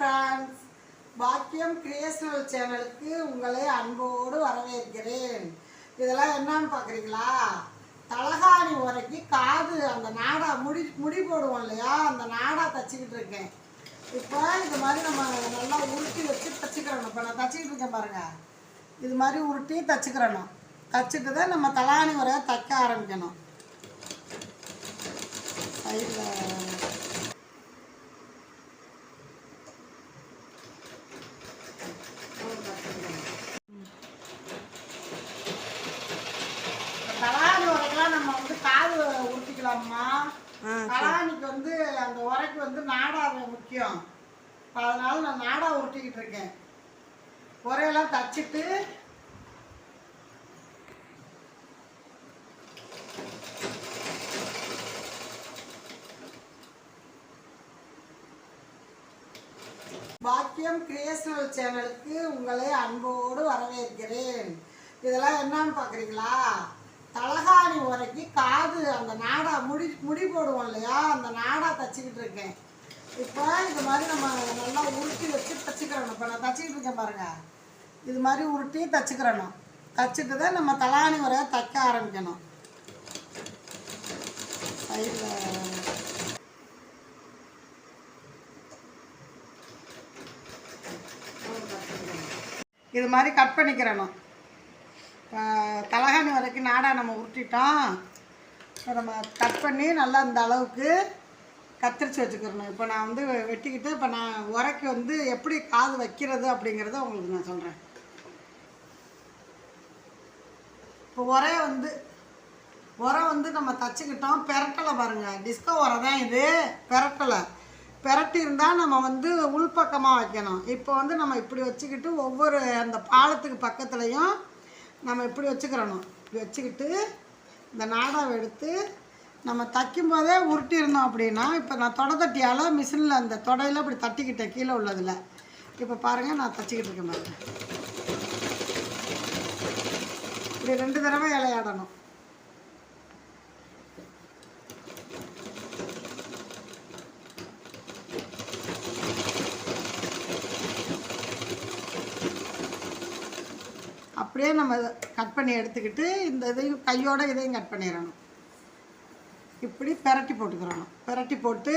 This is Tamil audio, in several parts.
ஃப்ரான்ஸ் பாக்கியம் கிரியேஷனல் சேனலுக்கு உங்களை அன்போடு வரவேற்கிறேன். இதெல்லாம் என்னன்னு பார்க்குறீங்களா? தலகாணி உரைக்கு காது அந்த நாடா முடி முடி போடுவோம் இல்லையா? அந்த நாடா தச்சுக்கிட்டு இருக்கேன். இப்போ இது மாதிரி நம்ம நல்லா உருட்டி வச்சு தச்சுக்கிறணும். இப்போ நான் தச்சுக்கிட்டு இருக்கேன் பாருங்கள் இது மாதிரி உருட்டி தச்சுக்கிறணும். தச்சுட்டு தான் நம்ம தலாணி உரையை தைக்க ஆரம்பிக்கணும். சைடில் தலாணி உரைக்கெல்லாம் நம்ம வந்து காது தலாணிக்கு வந்து அந்த உரைக்கு வந்து நாடா முக்கியம். அதனால நான் நாடா உருட்டிக்கிட்டு இருக்கேன். உரையெல்லாம் தச்சுட்டு பாக்கியம் கிரியேஷனல் சேனலுக்கு உங்களை அன்போடு வரவேற்கிறேன். இதெல்லாம் என்னன்னு பார்க்குறீங்களா தலகாணி உரைக்கு காது அந்த நாடா முடி முடி போடுவோம் இல்லையா? அந்த நாடா தச்சுக்கிட்டு இருக்கேன். இப்போ இது மாதிரி நம்ம நல்லா உருட்டி வச்சு தச்சுக்கிறணும். இப்போ நான் தச்சுக்கிட்டு இருக்கேன் பாருங்க. இது மாதிரி உருட்டி தச்சுக்கிறணும். தச்சுட்டு தான் நம்ம தலாணி உரையை தைக்க ஆரம்பிக்கணும். சைடில் இது மாதிரி கட் பண்ணிக்கிறணும். வரைக்கும் நாடா நம்ம உருட்டிட்டோம். இப்போ நம்ம கட் பண்ணி நல்லா இந்த அளவுக்கு கத்திரிச்சு வச்சுக்கிறணும். இப்போ நான் வந்து வெட்டிக்கிட்டு இப்போ நான் உரைக்கு வந்து எப்படி காது வைக்கிறது அப்படிங்கிறத உங்களுக்கு நான் சொல்கிறேன் இப்போ உரைய வந்து உரம் வந்து நம்ம தச்சுக்கிட்டோம். பெரட்டலை பாருங்கள் டிஸ்கோ உரை தான் இது. பெரட்டலை. பெரட்டி இருந்தால் நம்ம வந்து உள்பக்கமாக வைக்கணும். இப்போ வந்து நம்ம இப்படி வச்சுக்கிட்டு ஒவ்வொரு அந்த பாலத்துக்கு பக்கத்துலேயும் நம்ம இப்படி வச்சுக்கிறணும் இப்படி வச்சுக்கிட்டு இந்த நாடாவை எடுத்து நம்ம தைக்கும் போதே உருட்டி இருந்தோம் அப்படின்னா இப்போ நான் தொடை தட்டியால் மிஷினில் அந்த தொடையில் இப்படி தட்டிக்கிட்டேன் கீழே உள்ளதில். இப்போ பாருங்கள் நான் தச்சிக்கிட்டு இருக்கேன் பாருங்கள் இப்படி ரெண்டு தடவை இலையாடணும். அப்படியே நம்ம கட் பண்ணி எடுத்துக்கிட்டு இந்த இதையும் கையோட இதையும் கட் பண்ணிடணும். இப்படி பெரட்டி போட்டுக்கிறணும். பெரட்டி போட்டு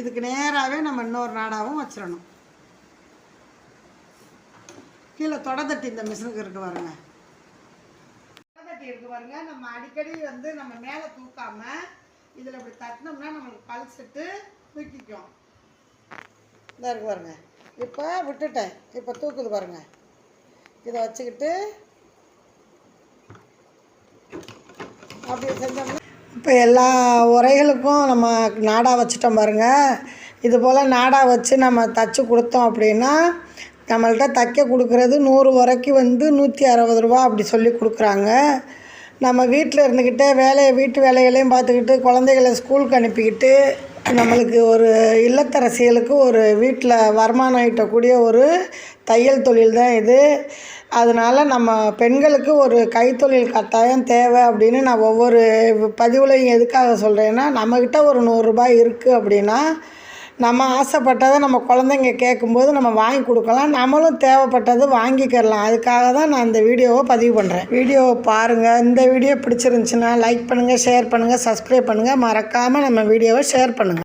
இதுக்கு நேராகவே நம்ம இன்னொரு நாடாகவும் வச்சிடணும். கீழே தொடதட்டி இந்த மிஷினுக்கு இருக்கு பாருங்க. தொடதட்டி இருக்கு பாருங்க. நம்ம அடிக்கடி வந்து நம்ம மேலே தூக்காம இதில் இப்படி தட்டினோம்னா நம்மளுக்கு பல்சிட்டு தூக்கிக்கும். இந்த இருக்கு பாருங்க. இப்போ விட்டுட்டேன். இப்போ தூக்குது பாருங்க. இதை வச்சுக்கிட்டு அப்படி செஞ்சோம்னா இப்போ எல்லா உரைகளுக்கும் நம்ம நாடா வச்சுட்டோம் பாருங்க. இது போல் நாடா வச்சு நம்ம தச்சு கொடுத்தோம் அப்படின்னா நம்மள்ட்ட தைக்க கொடுக்குறது நூறு உரைக்கு வந்து நூற்றி அறுபது ரூபா அப்படி சொல்லி கொடுக்குறாங்க. நம்ம வீட்டில் இருந்துக்கிட்டே வேலையை வீட்டு வேலைகளையும் பார்த்துக்கிட்டு குழந்தைகளை ஸ்கூலுக்கு அனுப்பிக்கிட்டு நம்மளுக்கு ஒரு இல்லத்தரசிகளுக்கு ஒரு வீட்டில் வருமானம் ஈட்டக்கூடிய ஒரு தையல் தொழில் தான் இது. அதனால் நம்ம பெண்களுக்கு ஒரு கைத்தொழில் கட்டாயம் தேவை அப்படின்னு நான் ஒவ்வொரு பதிவுலையும் எதுக்காக சொல்கிறேன்னா நம்மக்கிட்ட ஒரு நூறுரூபா இருக்குது அப்படின்னா நம்ம ஆசைப்பட்டதை நம்ம குழந்தைங்க கேட்கும்போது நம்ம வாங்கி கொடுக்கலாம். நம்மளும் தேவைப்பட்டது வாங்கிக்கிறலாம். அதுக்காக தான் நான் இந்த வீடியோவை பதிவு பண்ணுறேன் வீடியோவை பாருங்கள் இந்த வீடியோ பிடிச்சிருந்துச்சுன்னா லைக் பண்ணுங்கள் ஷேர் பண்ணுங்கள் சப்ஸ்கிரைப் பண்ணுங்கள் மறக்காமல் நம்ம வீடியோவை ஷேர் பண்ணுங்கள்